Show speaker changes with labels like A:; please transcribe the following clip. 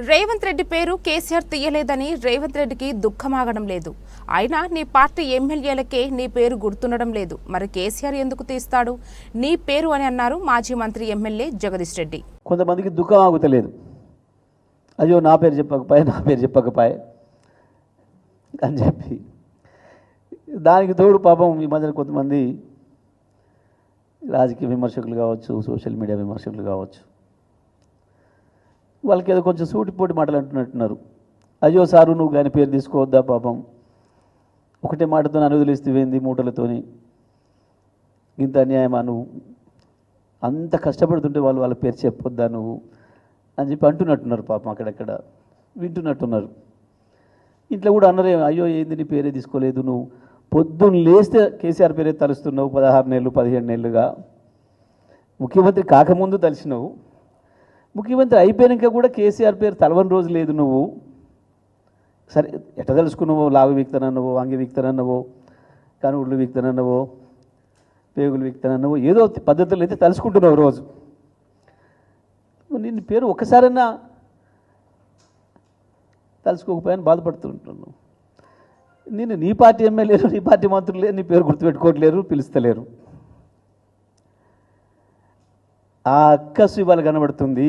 A: రేవంత్ రెడ్డి పేరు కేసీఆర్ తీయలేదని రేవంత్ రెడ్డికి దుఃఖమాగడం లేదు. అయినా నీ పార్టీ ఎమ్మెల్యేలకే నీ పేరు గుర్తుండడం లేదు. మరి కేసీఆర్ ఎందుకు తీస్తాడు? నీ పేరు అని అన్నారు మాజీ మంత్రి ఎమ్మెల్యే జగదీష్ రెడ్డి.
B: కొంతమందికి దుఃఖం ఆగుతలేదు. అయ్యో నా పేరు చెప్పకపోయే నా పేరు చెప్పకపోయే అని చెప్పి. దానికి తోడు పాపం ఈ మధ్యన కొంతమంది రాజకీయ విమర్శకులు కావచ్చు సోషల్ మీడియా విమర్శకులు కావచ్చు వాళ్ళకి ఏదో కొంచెం సూటిపోటి మాటలు అంటున్నట్టున్నారు అయ్యో సారు నువ్వు కానీ పేరు తీసుకోవద్దా పాపం. ఒకటే మాటతో అనువదిలిస్తేవేంది మూటలతోని? ఇంత అన్యాయమా నువ్వు? అంత కష్టపడుతుంటే వాళ్ళు వాళ్ళ పేరు చెప్పొద్దా నువ్వు? అని చెప్పి అంటున్నట్టున్నారు పాపం అక్కడక్కడ. వింటున్నట్టున్నారు. ఇంట్లో కూడా అన్నరే అయ్యో ఏంది నీ పేరే తీసుకోలేదు నువ్వు? పొద్దున్న లేస్తే కేసీఆర్ పేరే తలుస్తున్నావు పదహారు నెలలు పదిహేడు నెలలుగా. ముఖ్యమంత్రి కాకముందు తలిసినావు ముఖ్యమంత్రి అయిపోయాక కూడా కేసీఆర్ పేరు తలవని రోజు లేదు నువ్వు. సరే ఎట్ట తెలుసుకున్నావో? లాగు వీక్తానన్నావో అంగి వీక్తానన్నావో కనుగుడ్లు వీక్తానన్నావో పేగులు వీక్తానన్నావో ఏదో పద్ధతులు అయితే తలుసుకుంటున్నావు రోజు. నిన్ను పేరు ఒక్కసారన్నా తలుసుకోకపోయాను బాధపడుతుంటున్నాను నేను నీ పార్టీ ఎమ్మెల్యేలు నీ పార్టీ మంత్రులు నీ పేరు గుర్తుపెట్టుకోవట్లేరు పిలుస్తలేరు. ఆ అక్కసు ఇవాళ కనబడుతుంది.